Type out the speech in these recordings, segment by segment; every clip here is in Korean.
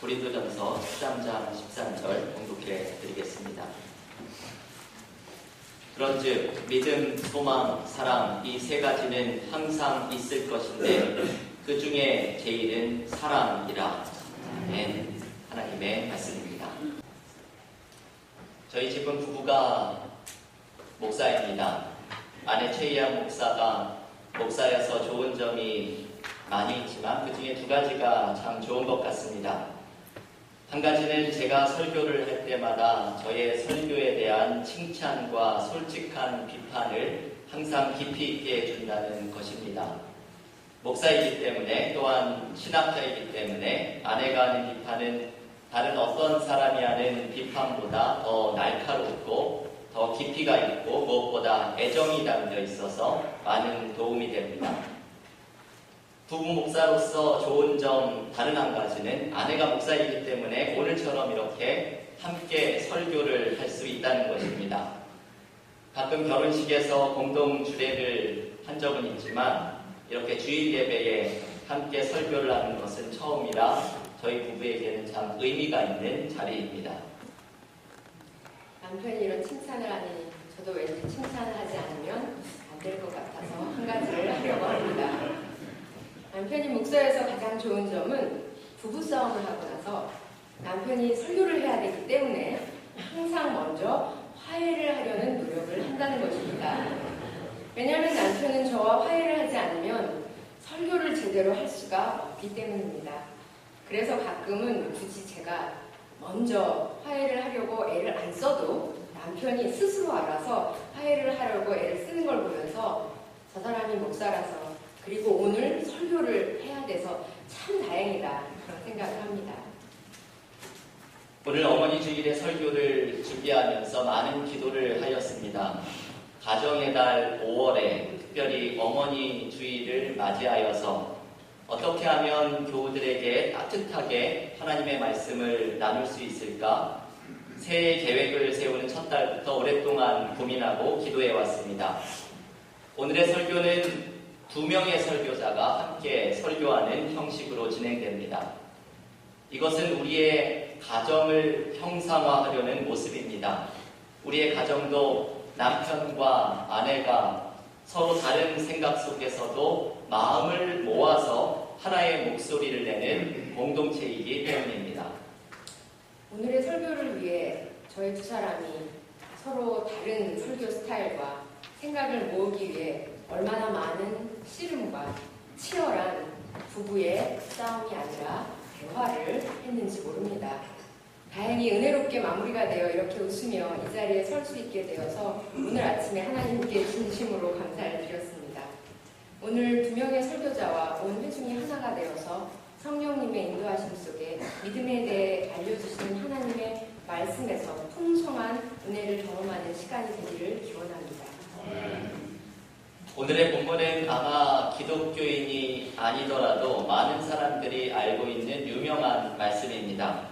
고린도전서 13장 13절 공독해 드리겠습니다. 그런즉 믿음, 소망, 사랑 이 세 가지는 항상 있을 것인데 그 중에 제일은 사랑이라. 아멘. 하나님의 말씀입니다. 저희 집은 부부가 목사입니다. 아내 최희양 목사가 목사여서 좋은 점이 많이 있지만 그 중에 두 가지가 참 좋은 것 같습니다. 한 가지는 제가 설교를 할 때마다 저의 설교에 대한 칭찬과 솔직한 비판을 항상 깊이 있게 해준다는 것입니다. 목사이기 때문에 또한 신학자이기 때문에 아내가 하는 비판은 다른 어떤 사람이 하는 비판보다 더 날카롭고 더 깊이가 있고 무엇보다 애정이 담겨 있어서 많은 도움이 됩니다. 부부 목사로서 좋은 점 다른 한 가지는 아내가 목사이기 때문에 오늘처럼 이렇게 함께 설교를 할 수 있다는 것입니다. 가끔 결혼식에서 공동 주례를 한 적은 있지만 이렇게 주일 예배에 함께 설교를 하는 것은 처음이라 저희 부부에게는 참 의미가 있는 자리입니다. 남편이 이런 칭찬을 하니 저도 왠지 칭찬을 하지 않으면 안 될 것 같아서 한 가지를 하려고 합니다. 남편이 목사에서 가장 좋은 점은 부부싸움을 하고 나서 남편이 설교를 해야 되기 때문에 항상 먼저 화해를 하려는 노력을 한다는 것입니다. 왜냐하면 남편은 저와 화해를 하지 않으면 설교를 제대로 할 수가 없기 때문입니다. 그래서 가끔은 굳이 제가 먼저 화해를 하려고 애를 안 써도 남편이 스스로 알아서 화해를 하려고 애를 쓰는 걸 보면서 저 사람이 목사라서 그리고 오늘 설교를 해야 돼서 참 다행이다 그런 생각을 합니다. 오늘 어머니 주일에 설교를 준비하면서 많은 기도를 하였습니다. 가정의 달 5월에 특별히 어머니 주일을 맞이하여서 어떻게 하면 교우들에게 따뜻하게 하나님의 말씀을 나눌 수 있을까? 새해 계획을 세우는 첫 달부터 오랫동안 고민하고 기도해 왔습니다. 오늘의 설교는 두 명의 설교자가 함께 설교하는 형식으로 진행됩니다. 이것은 우리의 가정을 형상화하려는 모습입니다. 우리의 가정도 남편과 아내가 서로 다른 생각 속에서도 마음을 모아서 하나의 목소리를 내는 공동체이기 때문입니다. 오늘의 설교를 위해 저희 두 사람이 서로 다른 설교 스타일과 생각을 모으기 위해 얼마나 많은 씨름과 치열한 부부의 싸움이 아니라 대화를 했는지 모릅니다. 다행히 은혜롭게 마무리가 되어 이렇게 웃으며 이 자리에 설 수 있게 되어서 오늘 아침에 하나님께 진심으로 감사를 드렸습니다. 오늘 두 명의 설교자와 온 회중이 하나가 되어서 성령님의 인도하심 속에 믿음에 대해 알려주시는 하나님의 말씀에서 풍성한 은혜를 경험하는 시간이 되기를 기원합니다. 오늘의 본문은 아마 기독교인이 아니더라도 많은 사람들이 알고 있는 유명한 말씀입니다.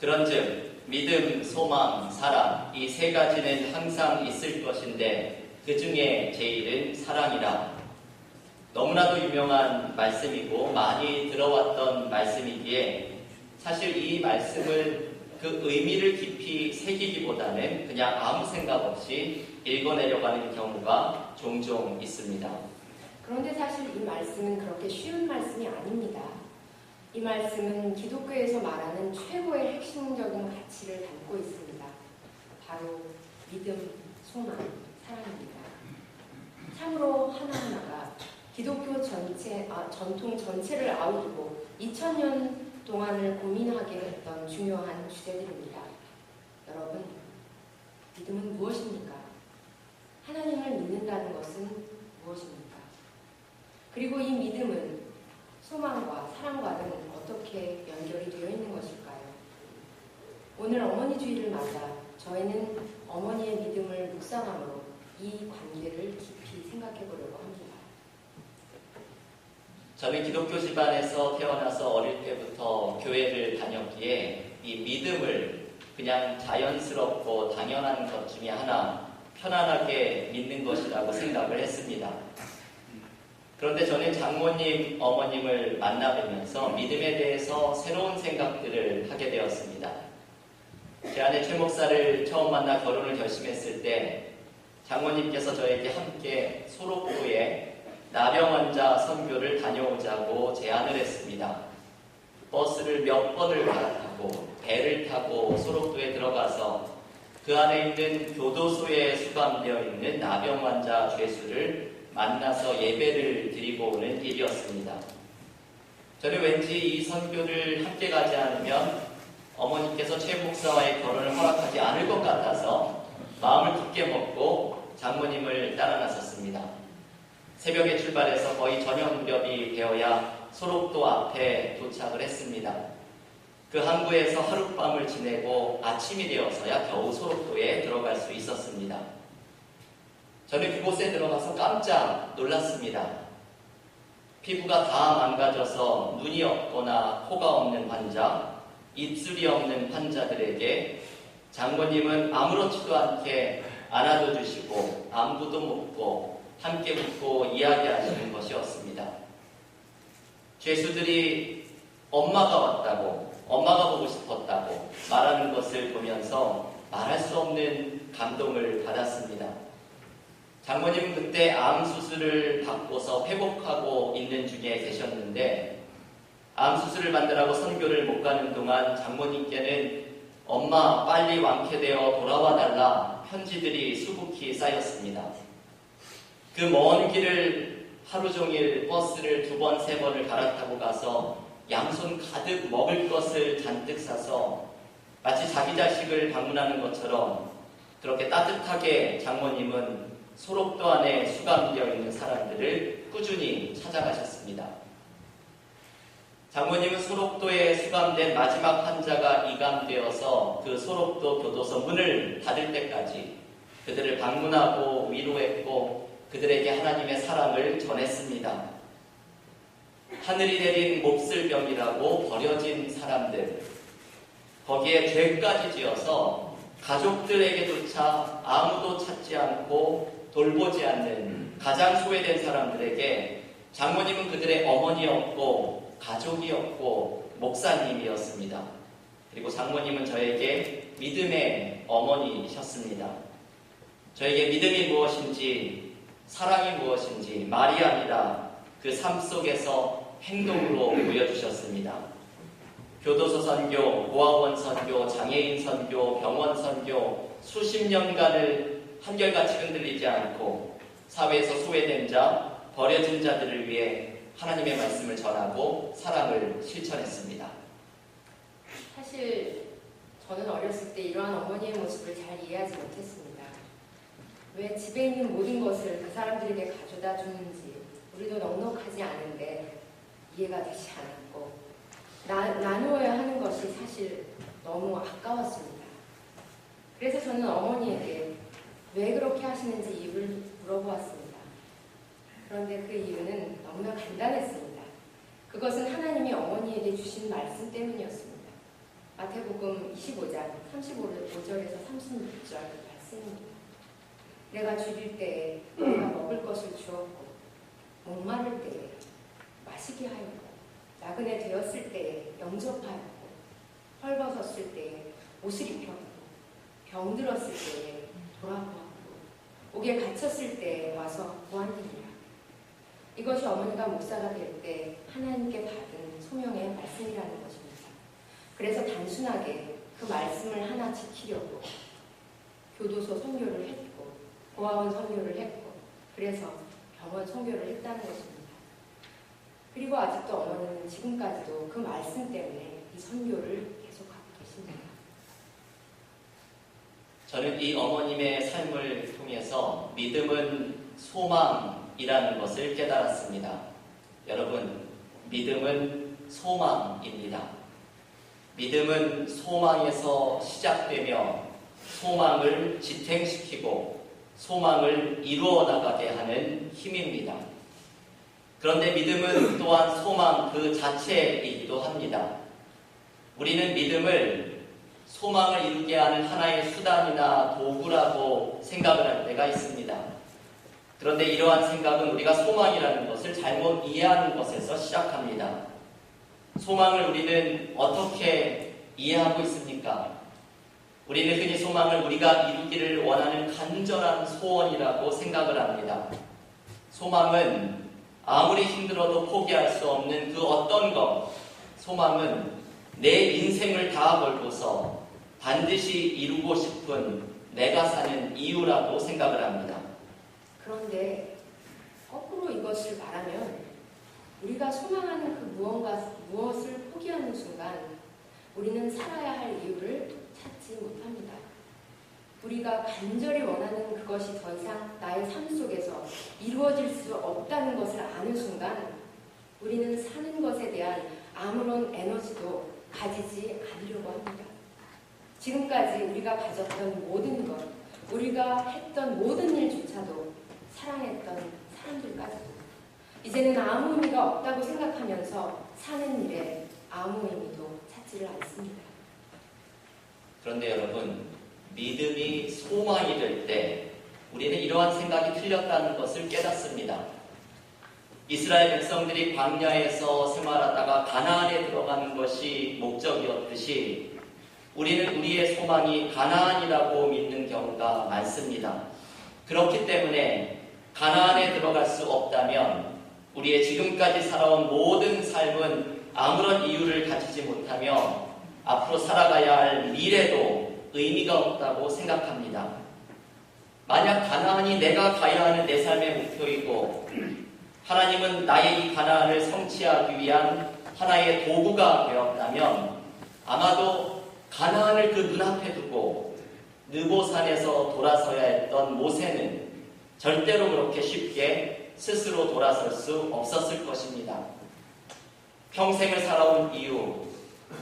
그런즉 믿음, 소망, 사랑 이 세 가지는 항상 있을 것인데 그 중에 제일은 사랑이라. 너무나도 유명한 말씀이고 많이 들어왔던 말씀이기에 사실 이 말씀을 그 의미를 깊이 새기기보다는 그냥 아무 생각 없이 읽어내려가는 경우가 종종 있습니다. 그런데 사실 이 말씀은 그렇게 쉬운 말씀이 아닙니다. 이 말씀은 기독교에서 말하는 최고의 핵심적인 가치를 담고 있습니다. 바로 믿음, 소망, 사랑입니다. 참으로 하나하나가 기독교 전체, 아, 전통 전체를 아우르고 2000년 동안을 고민하게 했던 중요한 주제들입니다. 여러분, 믿음은 무엇입니까? 하나님을 믿는다는 것은 무엇입니까? 그리고 이 믿음은 소망과 사랑과는 어떻게 연결이 되어 있는 것일까요? 오늘 어머니 주일을 맞아 저희는 어머니의 믿음을 묵상함으로 이 관계를 깊이 생각해 보려고 합니다. 저는 기독교 집안에서 태어나서 어릴 때부터 교회를 다녔기에 이 믿음을 그냥 자연스럽고 당연한 것 중에 하나 편안하게 믿는 것이라고 생각을 했습니다. 그런데 저는 장모님, 어머님을 만나뵈면서 믿음에 대해서 새로운 생각들을 하게 되었습니다. 제 아내 최 목사를 처음 만나 결혼을 결심했을 때 장모님께서 저에게 함께 소록도에 나병 환자 선교를 다녀오자고 제안을 했습니다. 버스를 몇 번을 갈아타고 배를 타고 소록도에 들어가서 그 안에 있는 교도소에 수감되어 있는 나병 환자 죄수를 만나서 예배를 드리고 오는 일이었습니다. 저는 왠지 이 선교를 함께 가지 않으면 어머니께서 최 목사와의 결혼을 허락하지 않을 것 같아서 마음을 굳게 먹고 장모님을 따라 나섰습니다. 새벽에 출발해서 거의 저녁 무렵이 되어야 소록도 앞에 도착을 했습니다. 그 항구에서 하룻밤을 지내고 아침이 되어서야 겨우 소록도에 들어갈 수 있었습니다. 저는 그곳에 들어가서 깜짝 놀랐습니다. 피부가 다 망가져서 눈이 없거나 코가 없는 환자, 입술이 없는 환자들에게 장모님은 아무렇지도 않게 안아도 주시고 안부도 묻고 함께 웃고 이야기하시는 것이었습니다. 죄수들이 엄마가 왔다고 엄마가 보고 싶었다고 말하는 것을 보면서 말할 수 없는 감동을 받았습니다. 장모님은 그때 암 수술을 받고서 회복하고 있는 중에 계셨는데 암 수술을 받느라고 선교를 못 가는 동안 장모님께는 엄마 빨리 완쾌되어 돌아와 달라 편지들이 수북히 쌓였습니다. 그 먼 길을 하루 종일 버스를 두 번, 세 번을 갈아타고 가서 양손 가득 먹을 것을 잔뜩 사서 마치 자기 자식을 방문하는 것처럼 그렇게 따뜻하게 장모님은 소록도 안에 수감되어 있는 사람들을 꾸준히 찾아가셨습니다. 장모님은 소록도에 수감된 마지막 환자가 이감되어서 그 소록도 교도소 문을 닫을 때까지 그들을 방문하고 위로했고 그들에게 하나님의 사랑을 전했습니다. 하늘이 내린 몹쓸 병이라고 버려진 사람들, 거기에 죄까지 지어서 가족들에게조차 아무도 찾지 않고 돌보지 않는 가장 소외된 사람들에게 장모님은 그들의 어머니였고 가족이었고 목사님이었습니다. 그리고 장모님은 저에게 믿음의 어머니셨습니다. 저에게 믿음이 무엇인지 사랑이 무엇인지 말이 아니라 그삶 속에서 행동으로 보여주셨습니다. 교도소 선교, 고아원 선교, 장애인 선교, 병원 선교 수십 년간을 한결같이 흔들리지 않고 사회에서 소외된 자, 버려진 자들을 위해 하나님의 말씀을 전하고 사랑을 실천했습니다. 사실 저는 어렸을 때 이러한 어머니의 모습을 잘 이해하지 못했습니다. 왜 집에 있는 모든 것을 그 사람들에게 가져다 주는지 우리도 넉넉하지 않은데 이해가 되지 않았고 나, 나누어야 하는 것이 사실 너무 아까웠습니다. 그래서 저는 어머니에게 왜 그렇게 하시는지 이유를 물어보았습니다. 그런데 그 이유는 너무나 간단했습니다. 그것은 하나님이 어머니에게 주신 말씀 때문이었습니다. 마태복음 25장 35절에서 36절 말씀입니다. 내가 죽일 때에 내가 먹을 것을 주었고 목마를 때에 마시게 하였고 나그네 되었을 때에 영접하였고 헐벗었을 때에 옷을 입혔고 병들었을 때에 돌아보았고 옥에 갇혔을 때에 와서 보았느니라. 이것이 어머니가 목사가 될 때 하나님께 받은 소명의 말씀이라는 것입니다. 그래서 단순하게 그 말씀을 하나 지키려고 교도소 선교를 했고 고아원 선교를 했고 그래서 병원 선교를 했다는 것입니다. 그리고 아직도 어머니는 지금까지도 그 말씀 때문에 이 선교를 계속하고 계십니다. 저는 이 어머님의 삶을 통해서 믿음은 소망이라는 것을 깨달았습니다. 여러분, 믿음은 소망입니다. 믿음은 소망에서 시작되며 소망을 지탱시키고 소망을 이루어 나가게 하는 힘입니다. 그런데 믿음은 또한 소망 그 자체이기도 합니다. 우리는 믿음을 소망을 이루게 하는 하나의 수단이나 도구라고 생각을 할 때가 있습니다. 그런데 이러한 생각은 우리가 소망이라는 것을 잘못 이해하는 것에서 시작합니다. 소망을 우리는 어떻게 이해하고 있습니까? 우리는 흔히 소망을 우리가 이루기를 원하는 간절한 소원이라고 생각을 합니다. 소망은 아무리 힘들어도 포기할 수 없는 그 어떤 것, 소망은 내 인생을 다 걸고서 반드시 이루고 싶은 내가 사는 이유라고 생각을 합니다. 그런데 거꾸로 이것을 말하면 우리가 소망하는 그 무언가 무엇을 포기하는 순간 우리는 살아야 할 이유를 찾지 못합니다. 우리가 간절히 원하는 그것이 더 이상 나의 삶 속에서 이루어질 수 없다는 것을 아는 순간 우리는 사는 것에 대한 아무런 에너지도 가지지 않으려고 합니다. 지금까지 우리가 가졌던 모든 것, 우리가 했던 모든 일조차도 사랑했던 사람들까지도 이제는 아무 의미가 없다고 생각하면서 사는 일에 아무 의미도 찾지를 않습니다. 그런데 여러분, 믿음이 소망이 될 때 우리는 이러한 생각이 틀렸다는 것을 깨닫습니다. 이스라엘 백성들이 광야에서 생활하다가 가나안에 들어가는 것이 목적이었듯이 우리는 우리의 소망이 가나안이라고 믿는 경우가 많습니다. 그렇기 때문에 가나안에 들어갈 수 없다면 우리의 지금까지 살아온 모든 삶은 아무런 이유를 가지지 못하며 앞으로 살아가야 할 미래도 의미가 없다고 생각합니다. 만약 가나안이 내가 가야 하는 내 삶의 목표이고 하나님은 나의 이 가나안을 성취하기 위한 하나의 도구가 되었다면 아마도 가나안을 그 눈앞에 두고 느보산에서 돌아서야 했던 모세는 절대로 그렇게 쉽게 스스로 돌아설 수 없었을 것입니다. 평생을 살아온 이유,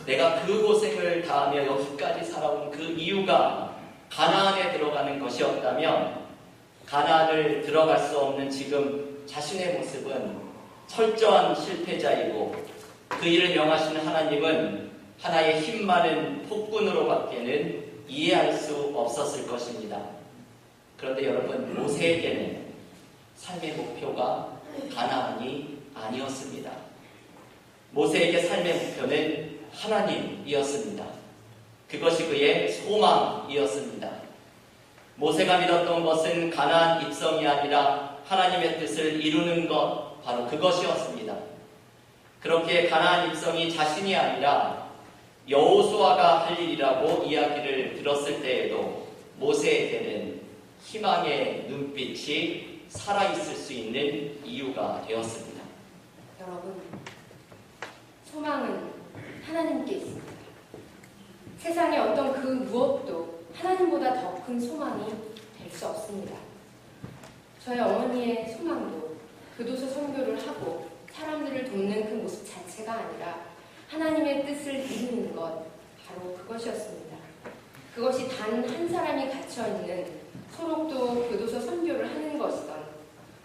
내가 그 고생을 다하며 여기까지 살아온 그 이유가 가나안에 들어가는 것이었다면 가나안을 들어갈 수 없는 지금 자신의 모습은 철저한 실패자이고 그 일을 명하시는 하나님은 하나의 힘 많은 폭군으로밖에는 이해할 수 없었을 것입니다. 그런데 여러분 모세에게는 삶의 목표가 가나안이 아니었습니다. 모세에게 삶의 목표는 하나님이었습니다. 그것이 그의 소망이었습니다. 모세가 믿었던 것은 가나안 입성이 아니라 하나님의 뜻을 이루는 것 바로 그것이었습니다. 그렇게 가나안 입성이 자신이 아니라 여호수아가 할 일이라고 이야기를 들었을 때에도 모세에게는 희망의 눈빛이 살아있을 수 있는 이유가 되었습니다. 여러분, 소망은 하나님께 있습니다. 세상의 어떤 그 무엇도 하나님보다 더 큰 소망이 될 수 없습니다. 저희 어머니의 소망도 교도소 선교를 하고 사람들을 돕는 그 모습 자체가 아니라 하나님의 뜻을 이루는 것, 바로 그것이었습니다. 그것이 단 한 사람이 갇혀 있는 소록도 교도소 선교를 하는 것이던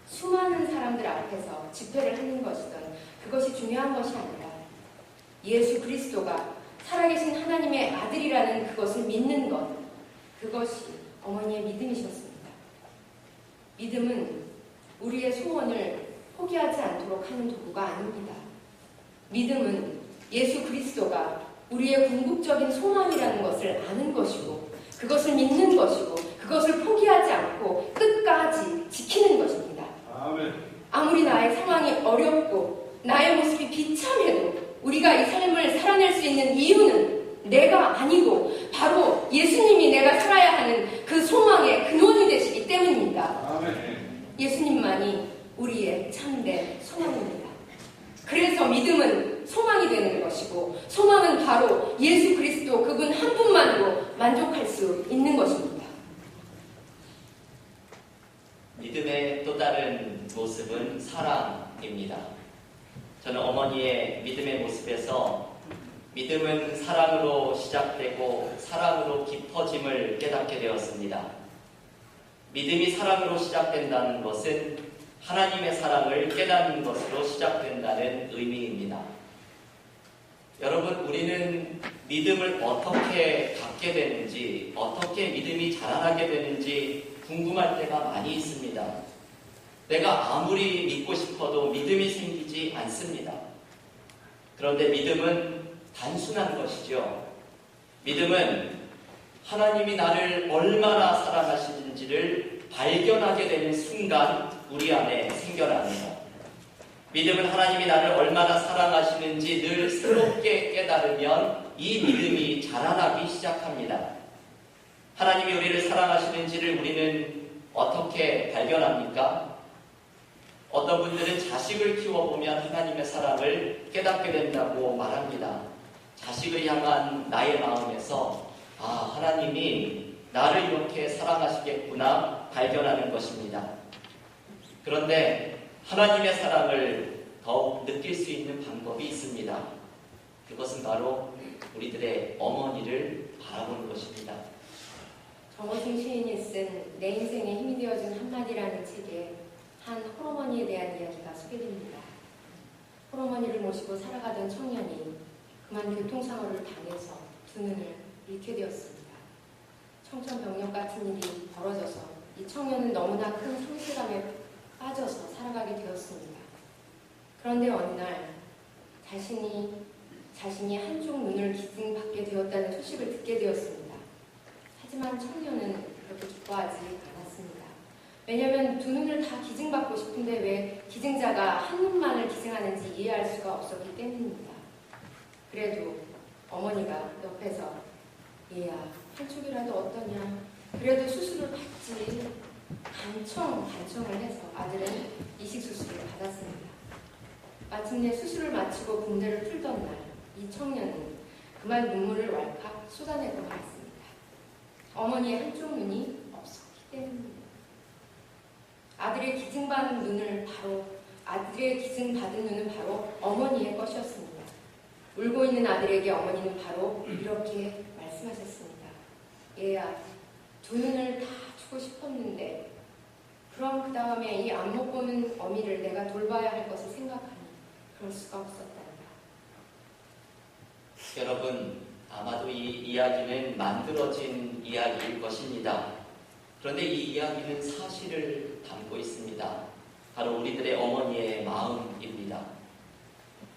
수많은 사람들 앞에서 집회를 하는 것이던 그것이 중요한 것이 아니라 예수 그리스도가 살아계신 하나님의 아들이라는 그것을 믿는 것, 그것이 어머니의 믿음이셨습니다. 믿음은 우리의 소원을 포기하지 않도록 하는 도구가 아닙니다. 믿음은 예수 그리스도가 우리의 궁극적인 소망이라는 것을 아는 것이고, 그것을 믿는 것이고, 그것을 포기하지 않고 끝까지 지키는 것입니다. 아멘. 아무리 나의 상황이 어렵고 나의 모습이 비참해도 우리가 이 삶을 살아낼 수 있는 이유는 내가 아니고 바로 예수님이 내가 살아야 하는 그 소망의 근원이 되시기 때문입니다. 예수님만이 우리의 참된 소망입니다. 그래서 믿음은 소망이 되는 것이고 소망은 바로 예수 그리스도 그분 한 분만으로 만족할 수 있는 것입니다. 믿음의 또 다른 모습은 사랑입니다. 저는 어머니의 믿음의 모습에서 믿음은 사랑으로 시작되고 사랑으로 깊어짐을 깨닫게 되었습니다. 믿음이 사랑으로 시작된다는 것은 하나님의 사랑을 깨닫는 것으로 시작된다는 의미입니다. 여러분, 우리는 믿음을 어떻게 갖게 되는지, 어떻게 믿음이 자라나게 되는지 궁금할 때가 많이 있습니다. 내가 아무리 믿고 싶어도 믿음이 생기지 않습니다. 그런데 믿음은 단순한 것이죠. 믿음은 하나님이 나를 얼마나 사랑하시는지를 발견하게 되는 순간 우리 안에 생겨납니다. 믿음은 하나님이 나를 얼마나 사랑하시는지 늘 새롭게 깨달으면 이 믿음이 자라나기 시작합니다. 하나님이 우리를 사랑하시는지를 우리는 어떻게 발견합니까? 어떤 분들은 자식을 키워보면 하나님의 사랑을 깨닫게 된다고 말합니다. 자식을 향한 나의 마음에서 아, 하나님이 나를 이렇게 사랑하시겠구나 발견하는 것입니다. 그런데 하나님의 사랑을 더욱 느낄 수 있는 방법이 있습니다. 그것은 바로 우리들의 어머니를 바라보는 것입니다. 정호승 시인이 쓴 내 인생에 힘이 되어준 한마디라는 책에 한 홀어머니에 대한 이야기가 소개됩니다. 홀어머니를 모시고 살아가던 청년이 그만 교통사고를 당해서 두 눈을 잃게 되었습니다. 청천벽력 같은 일이 벌어져서 이 청년은 너무나 큰 상실감에 빠져서 살아가게 되었습니다. 그런데 어느 날 자신이 자신이 한쪽 눈을 기증받게 되었다는 소식을 듣게 되었습니다. 하지만 청년은 그렇게 기뻐하지. 왜냐하면 두 눈을 다 기증받고 싶은데 왜 기증자가 한 눈만을 기증하는지 이해할 수가 없었기 때문입니다. 그래도 어머니가 옆에서 얘야 한쪽이라도 어떠냐 그래도 수술을 받지 간청 간청을 해서 아들은 이식 수술을 받았습니다. 마침내 수술을 마치고 붕대를 풀던 날 이 청년은 그만 눈물을 왈칵 쏟아내고 말았습니다. 어머니의 한쪽 눈이 없었기 때문입니다. 아들의 기증받은 눈을 바로 아들의 기증받은 눈은 바로 어머니의 것이었습니다. 울고 있는 아들에게 어머니는 바로 이렇게 말씀하셨습니다. 얘야, 두 눈을 다 주고 싶었는데 그럼 그 다음에 이안못 보는 어미를 내가 돌봐야 할 것을 생각하니 그럴 수가 없었단다. 여러분, 아마도 이 이야기는 만들어진 이야기일 것입니다. 그런데 이 이야기는 사실을 담고 있습니다. 바로 우리들의 어머니의 마음입니다.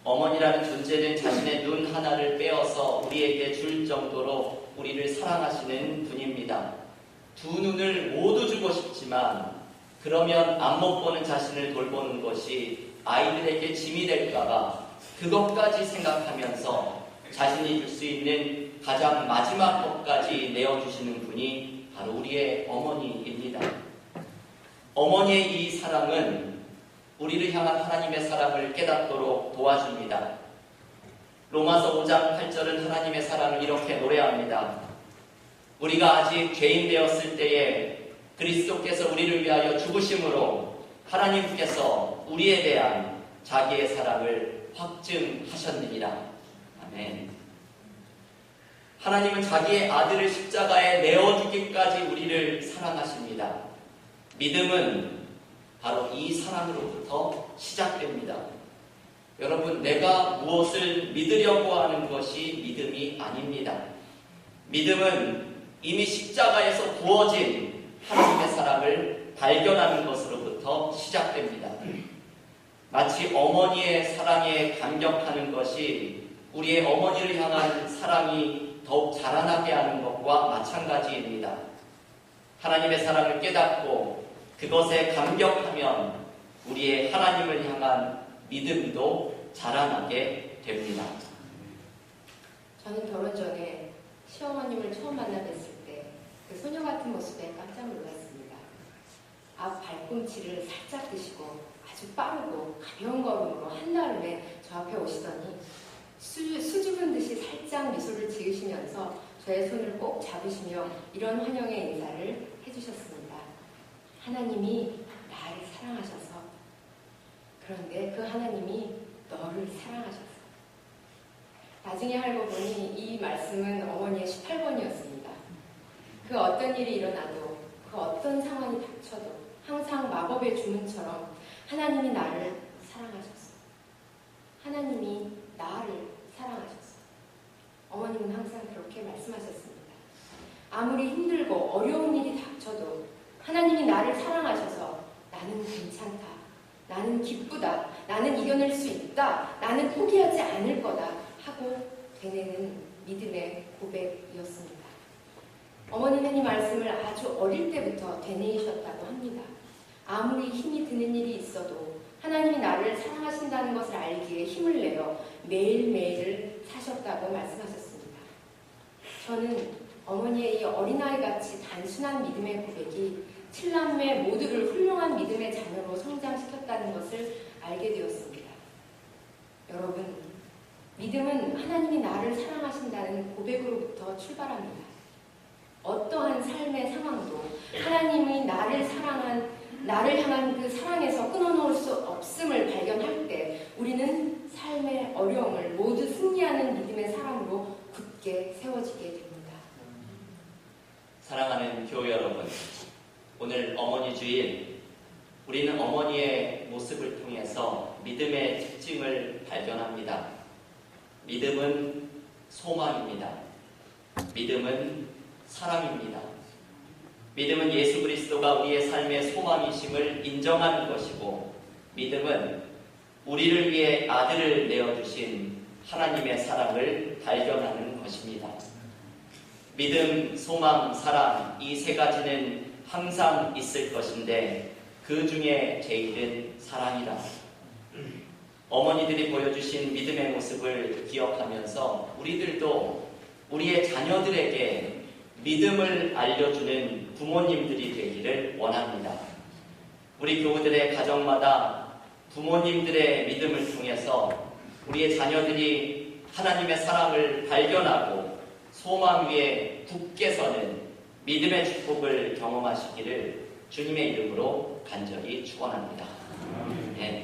어머니라는 존재는 자신의 눈 하나를 빼어서 우리에게 줄 정도로 우리를 사랑하시는 분입니다. 두 눈을 모두 주고 싶지만 그러면 안못 보는 자신을 돌보는 것이 아이들에게 짐이 될까봐 그것까지 생각하면서 자신이 줄 수 있는 가장 마지막 것까지 내어주시는 분이 바로 우리의 어머니입니다. 어머니의 이 사랑은 우리를 향한 하나님의 사랑을 깨닫도록 도와줍니다. 로마서 5장 8절은 하나님의 사랑을 이렇게 노래합니다. 우리가 아직 죄인 되었을 때에 그리스도께서 우리를 위하여 죽으심으로 하나님께서 우리에 대한 자기의 사랑을 확증하셨느니라. 아멘. 하나님은 자기의 아들을 십자가에 내어주기까지 우리를 사랑하십니다. 믿음은 바로 이 사랑으로부터 시작됩니다. 여러분, 내가 무엇을 믿으려고 하는 것이 믿음이 아닙니다. 믿음은 이미 십자가에서 부어진 하나님의 사랑을 발견하는 것으로부터 시작됩니다. 마치 어머니의 사랑에 감격하는 것이 우리의 어머니를 향한 사랑이 더욱 자라나게 하는 것과 마찬가지입니다. 하나님의 사랑을 깨닫고 그것에 감격하면 우리의 하나님을 향한 믿음도 자라나게 됩니다. 저는 결혼 전에 시어머님을 처음 만나 뵀을 때 그 소녀 같은 모습에 깜짝 놀랐습니다. 앞 발꿈치를 살짝 드시고 아주 빠르고 가벼운 걸음으로 한달음에 저 앞에 오시더니 수, 수줍은 듯이 살짝 미소를 지으시면서 저의 손을 꼭 잡으시며 이런 환영의 인사를 해주셨습니다. 하나님이 나를 사랑하셔서 그런데 그 하나님이 너를 사랑하셔서 나중에 알고 보니 이 말씀은 어머니의 18번이었습니다. 그 어떤 일이 일어나도 그 어떤 상황이 닥쳐도 항상 마법의 주문처럼 하나님이 나를 사랑하셨어. 하나님이 나를 사랑하셨어. 어머님은 항상 그렇게 말씀하셨습니다. 아무리 힘들고 어려운 일이 닥쳐도 하나님이 나를 사랑하셔서 나는 괜찮다. 나는 기쁘다. 나는 이겨낼 수 있다. 나는 포기하지 않을 거다. 하고 되뇌는 믿음의 고백이었습니다. 어머니는 이 말씀을 아주 어릴 때부터 되뇌이셨다고 합니다. 아무리 힘이 드는 일이 있어도 하나님이 나를 사랑하신다는 것을 알기에 힘을 내어 매일매일을 사셨다고 말씀하셨습니다. 저는 어머니의 이 어린아이 같이 단순한 믿음의 고백이 칠남매 모두를 훌륭한 믿음의 자녀로 성장시켰다는 것을 알게 되었습니다. 여러분, 믿음은 하나님이 나를 사랑하신다는 고백으로부터 출발합니다. 어떠한 삶의 상황도 하나님이 나를 사랑한 나를 향한 그 사랑에서 끊어놓을 수 없음을 발견할 때 우리는 삶의 어려움을 모두 승리하는 믿음의 사람으로 굳게 세워지게 됩니다. 사랑하는 교회 여러분, 오늘 어머니 주일, 우리는 어머니의 모습을 통해서 믿음의 특징을 발견합니다. 믿음은 소망입니다. 믿음은 사랑입니다. 믿음은 예수 그리스도가 우리의 삶의 소망이심을 인정하는 것이고, 믿음은 우리를 위해 아들을 내어주신 하나님의 사랑을 발견하는 것입니다. 믿음, 소망, 사랑 이 세 가지는 항상 있을 것인데 그 중에 제일은 사랑이다. 어머니들이 보여주신 믿음의 모습을 기억하면서 우리들도 우리의 자녀들에게 믿음을 알려주는 부모님들이 되기를 원합니다. 우리 교우들의 가정마다 부모님들의 믿음을 통해서 우리의 자녀들이 하나님의 사랑을 발견하고 소망 위에 굳게 서는 믿음의 축복을 경험하시기를 주님의 이름으로 간절히 축원합니다. 네.